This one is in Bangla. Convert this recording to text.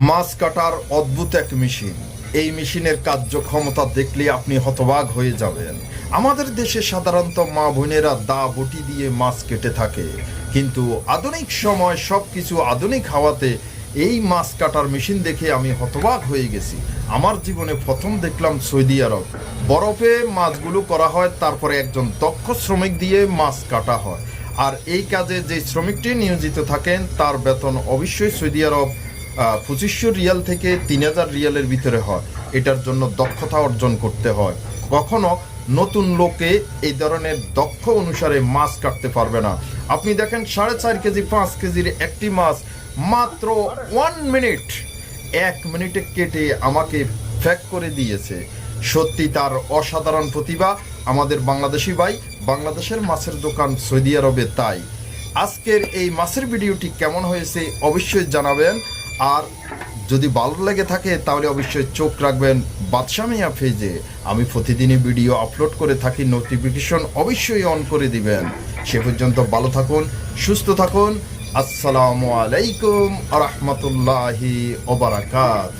মাছ কাটার অদ্ভুত এক মেশিন। এই মেশিনের কার্যক্ষমতা দেখলে আপনি হতবাক হয়ে যাবেন। আমাদের দেশে সাধারণত মা বোনেরা দা বটি দিয়ে মাছ কেটে থাকে। কিন্তু আধুনিক সময় সব কিছু আধুনিক হাওয়াতে এই মাছ কাটার মেশিন দেখে আমি হতবাক হয়ে গেছি। আমার জীবনে প্রথম দেখলাম সৌদি আরব। বরফে মাছগুলো করা হয়, তারপরে একজন দক্ষ শ্রমিক দিয়ে মাছ কাটা হয়। আর এই কাজে যে শ্রমিকটি নিয়োজিত থাকেন, তার বেতন অবশ্যই সৌদি আরব পঁচিশশো রিয়াল থেকে তিন হাজার রিয়ালের ভিতরে হয়। এটার জন্য দক্ষতা অর্জন করতে হয়। কখনো নতুন লোকে এই ধরনের দক্ষ অনুসারে মাছ কাটতে পারবে না। আপনি দেখেন, সাড়ে চার কেজি, পাঁচ কেজির একটি মাছ মাত্র ওয়ান মিনিট এক মিনিটে কেটে আমাকে ফ্যাক করে দিয়েছে। সত্যি তার অসাধারণ প্রতিভা আমাদের বাংলাদেশি ভাই, বাংলাদেশের মাছের দোকান সৌদি আরবে তাই। আজকের এই মাছের ভিডিওটি কেমন হয়েছে অবশ্যই জানাবেন। আর যদি ভালো লেগে থাকে, তাহলে অবশ্যই চোখ রাখবেন বাদশাহ মিয়া পেজে আমি প্রতিদিনই ভিডিও আপলোড করে থাকি নোটিফিকেশন অবশ্যই অন করে দিবেন। সে পর্যন্ত ভালো থাকুন, সুস্থ থাকুন। আসসালামু আলাইকুম রহমতুল্লাহি ওবারাকাত.